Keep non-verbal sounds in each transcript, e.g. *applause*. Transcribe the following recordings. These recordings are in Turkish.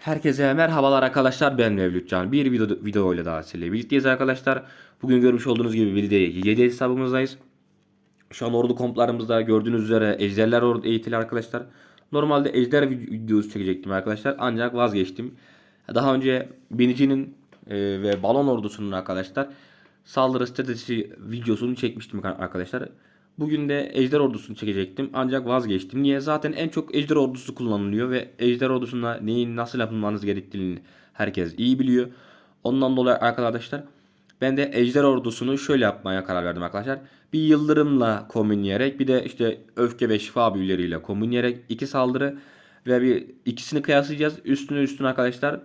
Herkese merhabalar arkadaşlar ben Mevlütcan. Bir video, video ile daha sizlerle birlikteyiz arkadaşlar. Bugün görmüş olduğunuz gibi bir de 7 hesabımızdayız. Şu an ordu komplarımızda gördüğünüz üzere ejderler ordu eğitili arkadaşlar. Normalde ejder vid- videosu çekecektim arkadaşlar ancak vazgeçtim. Daha önce binicinin e, ve balon ordusunun arkadaşlar saldırı stratejisi videosunu çekmiştim arkadaşlar. Bugün de ejder ordusunu çekecektim ancak vazgeçtim. Niye? Zaten en çok ejder ordusu kullanılıyor ve ejder ordusunda neyin nasıl yapılmanız gerektiğini herkes iyi biliyor. Ondan dolayı arkadaşlar ben de ejder ordusunu şöyle yapmaya karar verdim arkadaşlar. Bir yıldırımla kombinleyerek bir de işte öfke ve şifa büyüleriyle kombinleyerek iki saldırı ve bir ikisini kıyaslayacağız. Üstüne üstüne arkadaşlar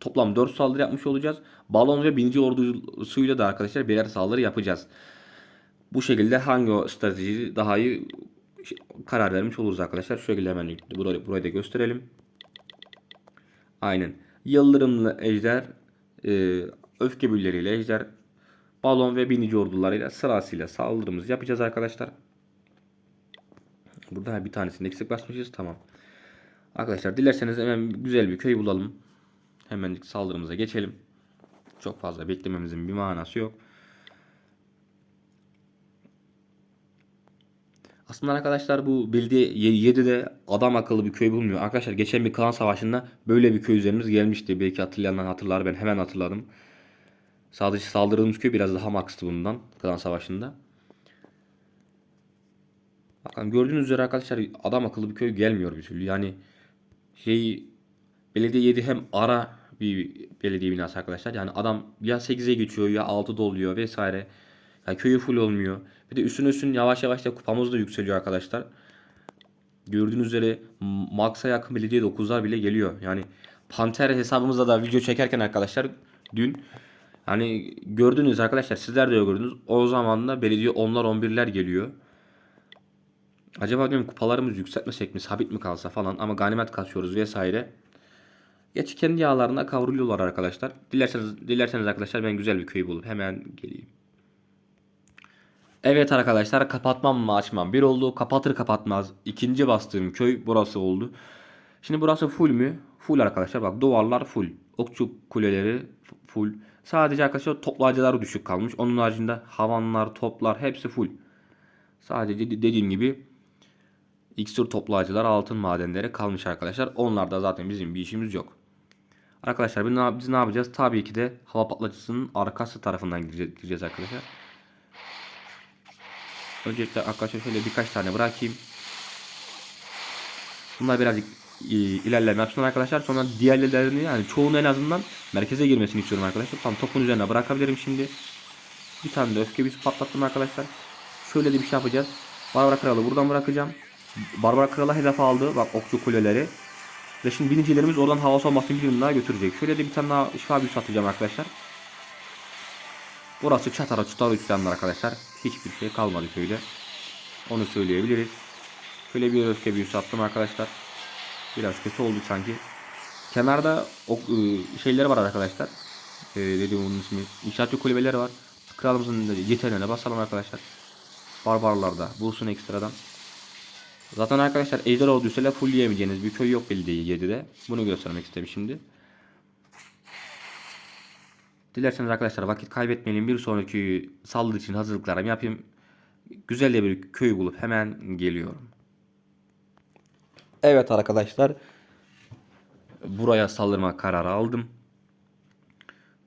toplam 4 saldırı yapmış olacağız. Balon ve binici ordusuyla da arkadaşlar birer saldırı yapacağız. Bu şekilde hangi o strateji daha iyi şey- karar vermiş oluruz arkadaşlar. Şu şekilde hemen burayı, burayı da gösterelim. Aynen. Yıldırımlı ejder, e, öfke bülleriyle ejder, balon ve binici ordularıyla sırasıyla saldırımızı yapacağız arkadaşlar. Burada bir tanesini eksik basmışız. Tamam. Arkadaşlar dilerseniz hemen güzel bir köy bulalım. Hemen saldırımıza geçelim. Çok fazla beklememizin bir manası yok. Aslında arkadaşlar bu belediye 7'de adam akıllı bir köy bulmuyor. Arkadaşlar geçen bir klan savaşında böyle bir köy üzerimiz gelmişti. Belki hatırlayanlar hatırlar ben hemen hatırladım. Sadece saldırdığımız köy biraz daha max'tı bundan klan savaşında. Bakın gördüğünüz üzere arkadaşlar adam akıllı bir köy gelmiyor bir türlü. Yani şey belediye 7 hem ara bir belediye binası arkadaşlar. Yani adam ya 8'e geçiyor ya 6'da oluyor vesaire. Ya köyü full olmuyor. Bir de üstüne üstüne yavaş yavaş da kupamız da yükseliyor arkadaşlar. Gördüğünüz üzere Max'a yakın belediye 9'lar bile geliyor. Yani Panter hesabımızda da video çekerken arkadaşlar dün hani gördünüz arkadaşlar sizler de gördünüz. O zaman da belediye 10'lar 11'ler geliyor. Acaba diyorum kupalarımız yükseltmesek mi sabit mi kalsa falan ama ganimet kasıyoruz vesaire. Geç kendi yağlarına kavruluyorlar arkadaşlar. Dilerseniz dilerseniz arkadaşlar ben güzel bir köy bulup hemen geleyim. Evet arkadaşlar kapatmam mı açmam bir oldu. Kapatır kapatmaz ikinci bastığım köy burası oldu. Şimdi burası full mü? Full arkadaşlar bak duvarlar full. Okçu kuleleri full. Sadece arkadaşlar toplayıcılar düşük kalmış. Onun haricinde havanlar, toplar hepsi full. Sadece dediğim gibi iksir toplayıcılar, altın madenleri kalmış arkadaşlar. Onlarda zaten bizim bir işimiz yok. Arkadaşlar biz ne, yapacağız? Tabii ki de hava patlatıcısının arkası tarafından gireceğiz arkadaşlar. Öncelikle arkadaşlar şöyle birkaç tane bırakayım. Bunlar birazcık e, ilerleme yapsın arkadaşlar. Sonra diğerlerini yani çoğunu en azından merkeze girmesini istiyorum arkadaşlar. Tam topun üzerine bırakabilirim şimdi. Bir tane de öfke büyüsü patlattım arkadaşlar. Şöyle de bir şey yapacağız. Barbara Kralı buradan bırakacağım. Barbara Kralı hedef aldı. Bak okçu kuleleri. Ve şimdi binicilerimiz oradan hava savunmasını bir daha götürecek. Şöyle de bir tane daha şifa büyüsü atacağım arkadaşlar. Burası çatara çutar üstlenler arkadaşlar. Hiçbir şey kalmadı köyde. Onu söyleyebiliriz. Şöyle bir öfke büyüsü attım arkadaşlar. Biraz kötü oldu sanki. Kenarda o ıı, şeyleri var arkadaşlar. Ee, dediğim onun ismi. İnşaatçı kulübeleri var. Kralımızın yeteneğine basalım arkadaşlar. Barbarlarda bulsun ekstradan. Zaten arkadaşlar ejder ordusuyla full yiyemeyeceğiniz bir köy yok belediye 7'de. Bunu göstermek istedim şimdi. Dilerseniz arkadaşlar vakit kaybetmeyelim. Bir sonraki saldırı için hazırlıklarımı yapayım. Güzel de bir köy bulup hemen geliyorum. Evet arkadaşlar. Buraya saldırma kararı aldım.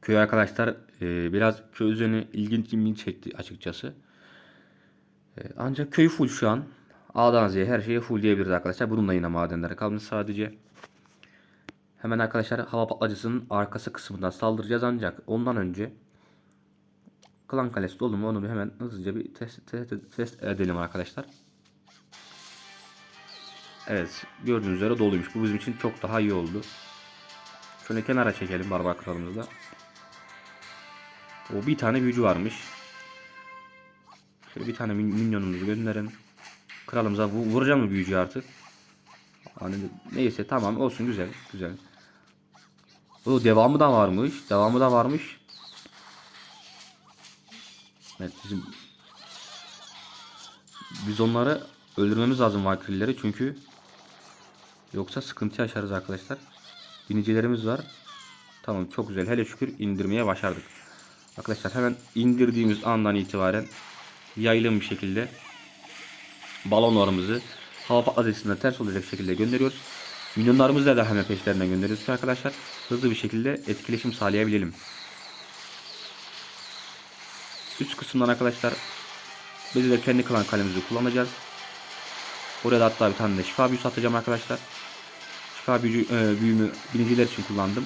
Köy arkadaşlar e, biraz köy üzerine ilginç çekti açıkçası. E, ancak köy full şu an. A'dan Z'ye her şeye full diyebiliriz arkadaşlar. Bununla yine madenlere kalmış sadece. Hemen arkadaşlar hava patlayıcısının arkası kısmından saldıracağız ancak ondan önce Klan Kalesi dolu mu onu bir hemen hızlıca bir test, test, test edelim arkadaşlar. Evet gördüğünüz üzere doluymuş. Bu bizim için çok daha iyi oldu. Şöyle kenara çekelim barbar kralımızla. O bir tane büyücü varmış. Şöyle bir tane min minyonumuzu gönderelim. Kralımıza vu vuracağım mı büyücü artık? Hani neyse tamam olsun güzel güzel. O devamı da varmış. Devamı da varmış. Evet bizim biz onları öldürmemiz lazım Valkyrie'leri çünkü yoksa sıkıntı yaşarız arkadaşlar. binicilerimiz var. Tamam çok güzel. Hele şükür indirmeye başardık. Arkadaşlar hemen indirdiğimiz andan itibaren yayılım bir şekilde balonlarımızı hava patlatıcısına ters olacak şekilde gönderiyoruz. Milyonlarımızla da hemen peşlerinden gönderiyoruz ki arkadaşlar. Hızlı bir şekilde etkileşim sağlayabilelim. Üst kısımdan arkadaşlar biz de kendi klan kalemizi kullanacağız. Oraya da hatta bir tane de şifa büyüsü atacağım arkadaşlar. Şifa büyü, e, büyümü biniciler için kullandım.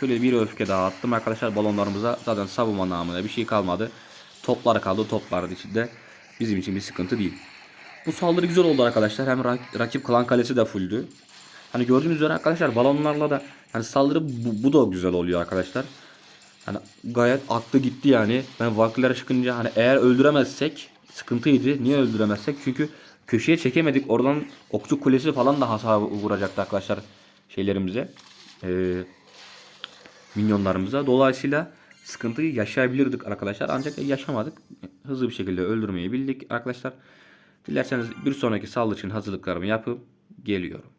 Şöyle bir öfke daha attım arkadaşlar balonlarımıza. Zaten savunma namına bir şey kalmadı. Toplar kaldı. Toplar içinde bizim için bir sıkıntı değil. Bu saldırı güzel oldu arkadaşlar. Hem rak- rakip klan kalesi de fulldü. Hani gördüğünüz üzere arkadaşlar balonlarla da hani saldırı bu, bu da güzel oluyor arkadaşlar. Hani gayet aklı gitti yani. Ben vakilere çıkınca hani eğer öldüremezsek sıkıntıydı. Niye öldüremezsek? Çünkü köşeye çekemedik. Oradan okçu kulesi falan da hasar vuracaktı arkadaşlar şeylerimize. Ee, minyonlarımıza. Dolayısıyla sıkıntıyı yaşayabilirdik arkadaşlar. Ancak yaşamadık. Hızlı bir şekilde öldürmeyi bildik arkadaşlar. Dilerseniz bir sonraki saldırı için hazırlıklarımı yapıp geliyorum.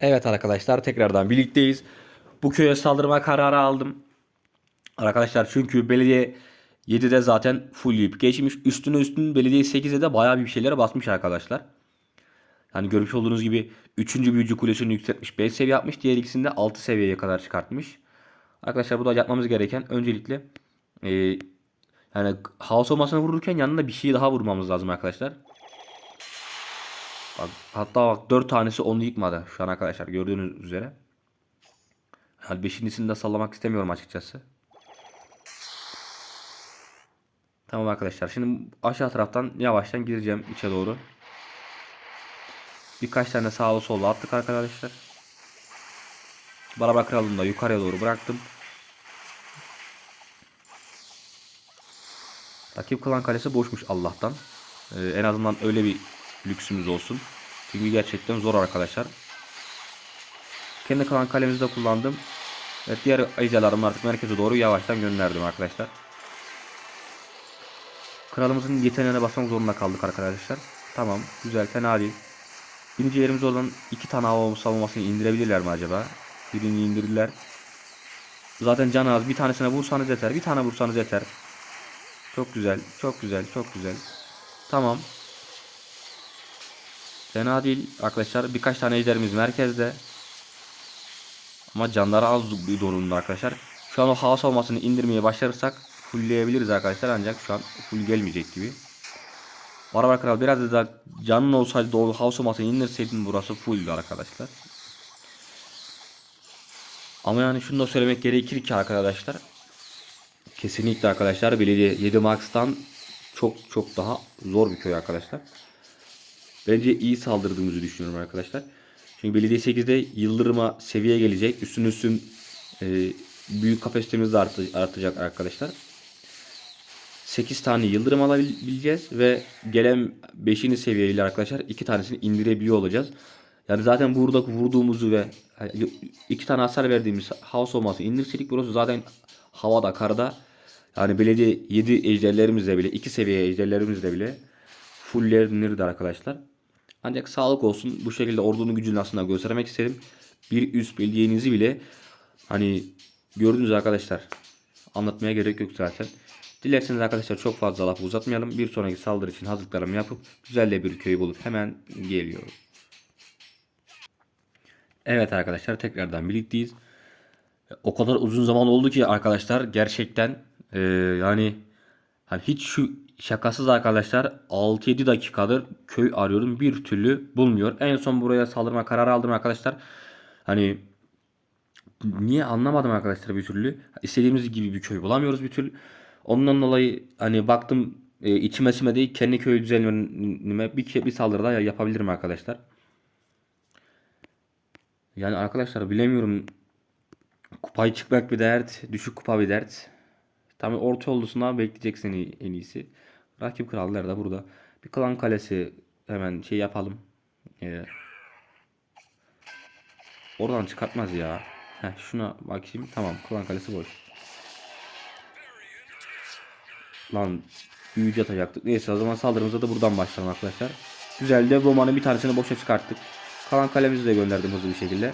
Evet arkadaşlar tekrardan birlikteyiz. Bu köye saldırma kararı aldım. Arkadaşlar çünkü belediye 7'de zaten full yiyip geçmiş. Üstüne üstün belediye 8'de de bayağı bir şeylere basmış arkadaşlar. Hani görmüş olduğunuz gibi 3. büyücü kulesini yükseltmiş. 5 seviye yapmış. Diğer ikisini de 6 seviyeye kadar çıkartmış. Arkadaşlar bu da yapmamız gereken öncelikle e, yani house olmasını vururken yanında bir şey daha vurmamız lazım arkadaşlar. Bak, hatta bak 4 tanesi onu yıkmadı şu an arkadaşlar gördüğünüz üzere. Yani beşincisini de sallamak istemiyorum açıkçası. Tamam arkadaşlar. Şimdi aşağı taraftan yavaştan gireceğim içe doğru. Birkaç tane sağlı sollu attık arkadaşlar. Baraba kralını da yukarıya doğru bıraktım. Rakip klan kalesi boşmuş Allah'tan. Ee, en azından öyle bir lüksümüz olsun. Çünkü gerçekten zor arkadaşlar. Kendi klan kalemizi de kullandım. Evet diğer ejderhalarımı artık merkeze doğru yavaştan gönderdim arkadaşlar. Kralımızın yeteneğine basmak zorunda kaldık arkadaşlar. Tamam güzel fena değil. Birinci yerimiz olan iki tane hava savunmasını indirebilirler mi acaba? Birini indirirler. Zaten can az bir tanesine vursanız yeter. Bir tane vursanız yeter. Çok güzel çok güzel çok güzel. Tamam. Fena değil arkadaşlar. Birkaç tane ejderimiz merkezde. Ama canları az durumda arkadaşlar. Şu an o hava savunmasını indirmeye başlarırsak fullleyebiliriz arkadaşlar ancak şu an full gelmeyecek gibi. Barbar Kral biraz da canın olsaydı doğru hava savunmasını indirseydin burası fulldü arkadaşlar. Ama yani şunu da söylemek gerekir ki arkadaşlar. Kesinlikle arkadaşlar belediye 7 Max'tan çok çok daha zor bir köy arkadaşlar. Bence iyi saldırdığımızı düşünüyorum arkadaşlar. Çünkü belediye 8'de yıldırıma seviye gelecek. Üstün üstün e, büyük kapasitemiz de artı- artacak arkadaşlar. 8 tane yıldırım alabileceğiz ve gelen 5. seviyeyle arkadaşlar 2 tanesini indirebiliyor olacağız. Yani zaten burada vurduğumuzu ve iki tane hasar verdiğimiz house olması indirseydik burası zaten havada karda yani belediye 7 ejderlerimizle bile 2 seviye ejderlerimizle bile fullenirdi arkadaşlar. Ancak sağlık olsun bu şekilde ordunun gücünü aslında göstermek istedim. Bir üst belediyenizi bile hani gördünüz arkadaşlar. Anlatmaya gerek yok zaten. Dilerseniz arkadaşlar çok fazla lafı uzatmayalım. Bir sonraki saldırı için hazırlıklarımı yapıp güzel de bir köy bulup hemen geliyorum. Evet arkadaşlar tekrardan birlikteyiz. O kadar uzun zaman oldu ki arkadaşlar gerçekten eee, yani hani hiç şu şakasız arkadaşlar 6-7 dakikadır köy arıyorum bir türlü bulmuyor. En son buraya saldırma kararı aldım arkadaşlar. Hani niye anlamadım arkadaşlar bir türlü. İstediğimiz gibi bir köy bulamıyoruz bir türlü. Ondan dolayı hani baktım e, içime sinmedi kendi köy düzenime bir, bir saldırıda yapabilirim arkadaşlar. Yani arkadaşlar bilemiyorum. Kupayı çıkmak bir dert, düşük kupa bir dert. Tabii orta yollusundan bekleyeceksin en iyisi. Rakip krallar da burada. Bir klan kalesi hemen şey yapalım. Ee, oradan çıkartmaz ya. Heh, şuna bakayım. Tamam klan kalesi boş. Lan büyücü atacaktık. Neyse o zaman saldırımıza da buradan başlayalım arkadaşlar. Güzel de Roma'nın bir tanesini boşa çıkarttık. Kalan kalemizi de gönderdim hızlı bir şekilde.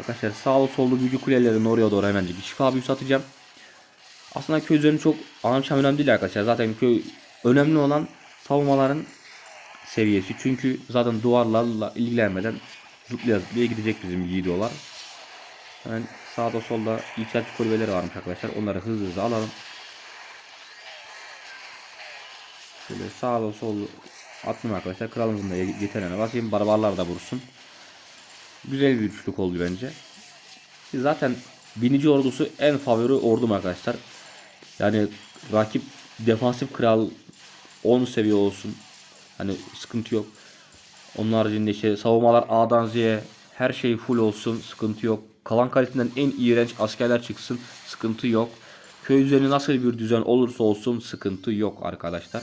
Arkadaşlar sağlı sollu büyücü kulelerin oraya doğru hemencik şifa büyüsü atacağım. Aslında köy üzerine çok anlamçam önemli değil arkadaşlar. Zaten köy önemli olan savunmaların seviyesi. Çünkü zaten duvarlarla ilgilenmeden zıplaya zıplaya gidecek bizim yiğidolar. Hemen sağda solda yükseltici kulübeleri varmış arkadaşlar. Onları hızlı hızlı alalım. Şöyle sağda solda attım arkadaşlar. Kralımızın da yeteneğine basayım. Barbarlar da vursun. Güzel bir üçlük oldu bence. Zaten binici ordusu en favori ordum arkadaşlar. Yani rakip defansif kral 10 seviye olsun. Hani sıkıntı yok. Onun haricinde işte savunmalar A'dan Z'ye her şey full olsun. Sıkıntı yok. Kalan kalesinden en iğrenç askerler çıksın. Sıkıntı yok. Köy üzerine nasıl bir düzen olursa olsun sıkıntı yok arkadaşlar.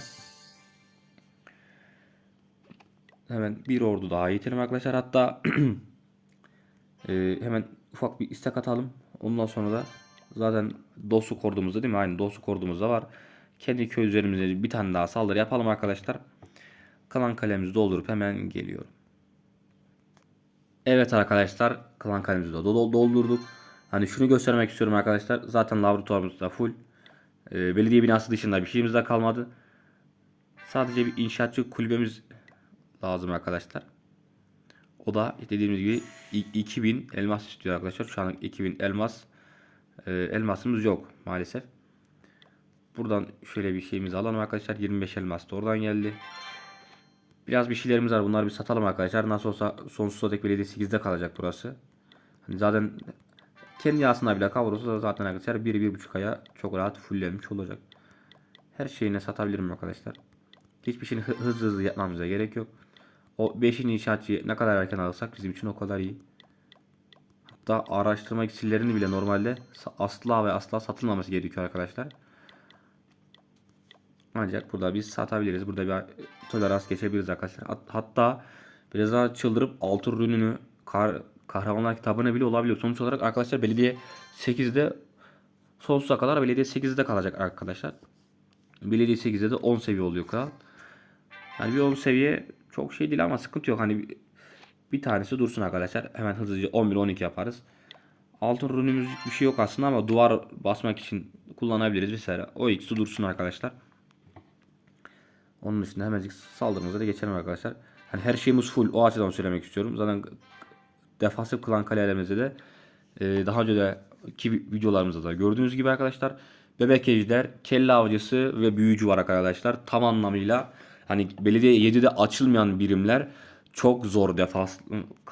Hemen bir ordu daha yitirelim arkadaşlar. Hatta *clears throat* e, hemen ufak bir istek atalım. Ondan sonra da zaten dostluk ordumuzda değil mi? Aynı dostluk ordumuzda var. Kendi köy üzerimize bir tane daha saldırı yapalım arkadaşlar. Kalan kalemizi doldurup hemen geliyorum. Evet arkadaşlar kalan kalemizi de dol- doldurduk. Hani şunu göstermek istiyorum arkadaşlar. Zaten laboratuvarımız da full. Ee, belediye binası dışında bir şeyimiz de kalmadı. Sadece bir inşaatçı kulübemiz lazım arkadaşlar. O da dediğimiz gibi i- 2000 elmas istiyor arkadaşlar. Şu an 2000 elmas e, elmasımız yok maalesef. Buradan şöyle bir şeyimizi alalım arkadaşlar. 25 elmas da oradan geldi. Biraz bir şeylerimiz var. Bunları bir satalım arkadaşlar. Nasıl olsa sonsuza dek belediye 8'de kalacak burası. Hani zaten kendi yasına bile kavrulsa zaten arkadaşlar 1-1,5 aya çok rahat fullenmiş olacak. Her şeyini satabilirim arkadaşlar. Hiçbir şeyini hı- hızlı hızlı yapmamıza gerek yok. O 5. inşaatçıyı ne kadar erken alırsak bizim için o kadar iyi. Hatta araştırma iksirlerini bile normalde asla ve asla satılmaması gerekiyor arkadaşlar. Ancak burada biz satabiliriz. Burada bir tolerans geçebiliriz arkadaşlar. Hat- Hatta biraz daha çıldırıp altın ürününü kar, kahramanlar kitabına bile olabiliyor. Sonuç olarak arkadaşlar belediye 8'de sonsuza kadar belediye 8'de kalacak arkadaşlar. Belediye 8'de de 10 seviye oluyor kral. Yani bir 10 seviye çok şey değil ama sıkıntı yok. Hani bir, bir tanesi dursun arkadaşlar. Hemen hızlıca 11-12 yaparız. Altın ürünümüz bir şey yok aslında ama duvar basmak için kullanabiliriz vesaire. O ikisi dursun arkadaşlar. Onun dışında hemencik saldırımıza da geçelim arkadaşlar. Hani her şeyimiz full. O açıdan söylemek istiyorum. Zaten defansif klan kalelerimizde de e, daha önce de ki videolarımızda da gördüğünüz gibi arkadaşlar bebek ejder, kelle avcısı ve büyücü var arkadaşlar. Tam anlamıyla hani belediye 7'de açılmayan birimler çok zor defans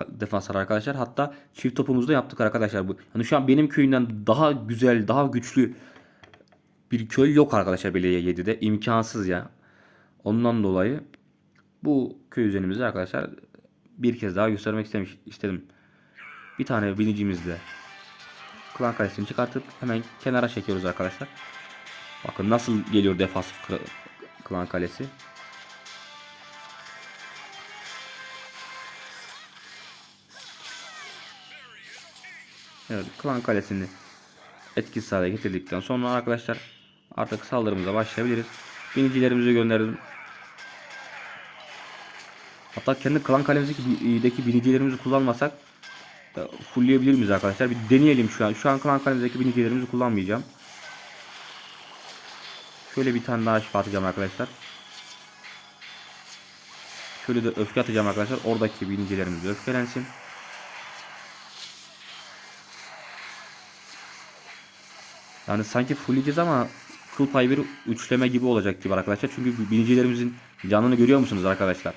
defanslar arkadaşlar. Hatta çift topumuzu da yaptık arkadaşlar. Bu hani şu an benim köyümden daha güzel, daha güçlü bir köy yok arkadaşlar belediye 7'de. imkansız ya. Ondan dolayı bu köy üzerimizde arkadaşlar bir kez daha göstermek istemiş istedim. Bir tane binicimizle klan kalesini çıkartıp hemen kenara çekiyoruz arkadaşlar. Bakın nasıl geliyor defansif kla- klan kalesi. Evet klan kalesini etkisiz hale getirdikten sonra arkadaşlar artık saldırımıza başlayabiliriz. Binicilerimizi gönderdim. Hatta kendi klan kalemizdeki binicilerimizi kullanmasak fullleyebilir miyiz arkadaşlar? Bir deneyelim şu an. Şu an klan kalemizdeki binicilerimizi kullanmayacağım. Şöyle bir tane daha şifa atacağım arkadaşlar. Şöyle de öfke atacağım arkadaşlar. Oradaki binicilerimiz öfkelensin. Yani sanki fullleyeceğiz ama kıl payı bir üçleme gibi olacak gibi arkadaşlar. Çünkü binicilerimizin canını görüyor musunuz arkadaşlar?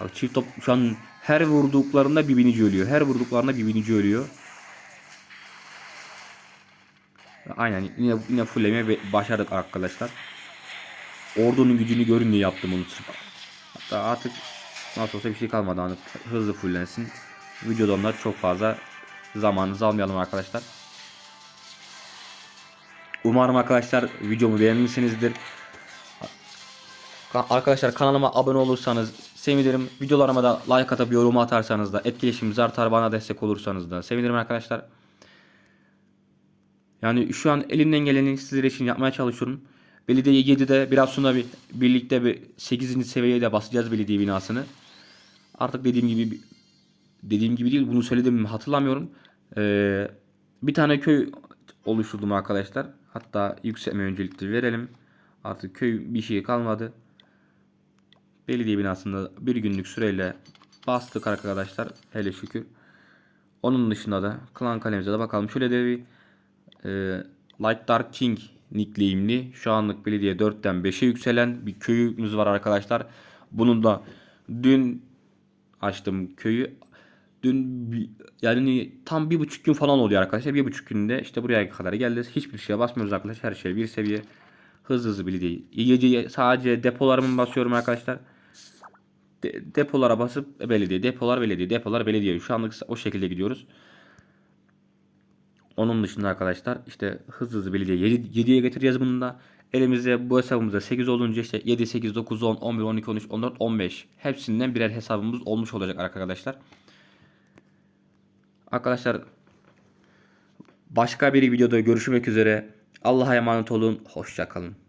Bak çift top şu an her vurduklarında bir binici ölüyor. Her vurduklarında bir binici ölüyor. Aynen yine yine fulleme başardık arkadaşlar. Ordunun gücünü görün diye yaptım onu sırf. Hatta artık nasıl olsa bir şey kalmadı hani hızlı fullensin. Videoda onlar çok fazla zamanınızı almayalım arkadaşlar. Umarım arkadaşlar videomu beğenmişsinizdir. Ka- Arkadaşlar kanalıma abone olursanız sevinirim. Videolarıma da like atıp yorum atarsanız da etkileşimimiz artar. Bana destek olursanız da sevinirim arkadaşlar. Yani şu an elimden geleni sizler için yapmaya çalışıyorum. Belediye 7'de biraz sonra bir, birlikte bir 8. seviyeye de basacağız belediye binasını. Artık dediğim gibi dediğim gibi değil bunu söyledim mi hatırlamıyorum. Ee, bir tane köy oluşturdum arkadaşlar. Hatta yükselme öncelikli verelim. Artık köy bir şey kalmadı. Belediye binasında bir günlük süreyle bastık arkadaşlar. Hele şükür. Onun dışında da klan kalemize de bakalım. Şöyle de bir e, Light Dark King nickname'li şu anlık belediye 4'ten 5'e yükselen bir köyümüz var arkadaşlar. Bunun da dün açtım köyü. Dün yani tam bir buçuk gün falan oluyor arkadaşlar. Bir buçuk günde işte buraya kadar geldi. Hiçbir şeye basmıyoruz arkadaşlar. Her şey bir seviye. Hızlı hızlı belediye. İyice sadece depolarımı basıyorum arkadaşlar. De- depolara basıp belediye, depolar belediye, depolar belediye. Şu anlık o şekilde gidiyoruz. Onun dışında arkadaşlar işte hızlı hızlı belediye 7'ye getireceğiz bunu da. Elimizde bu hesabımızda 8 olunca işte 7, 8, 9, 10, 11, 12, 13, 14, 15 hepsinden birer hesabımız olmuş olacak arkadaşlar. Arkadaşlar başka bir videoda görüşmek üzere. Allah'a emanet olun. Hoşça kalın.